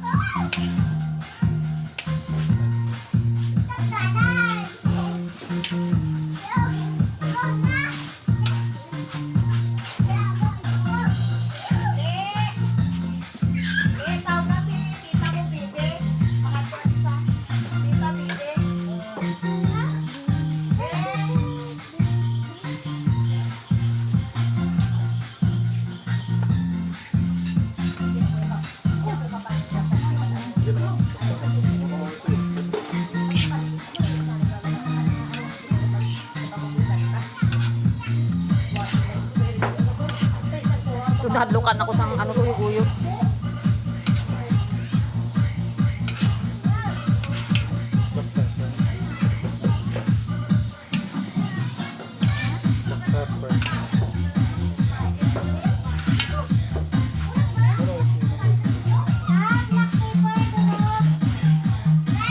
妈妈 Dadlukan ako sa ano guyo-guyo. Pepper.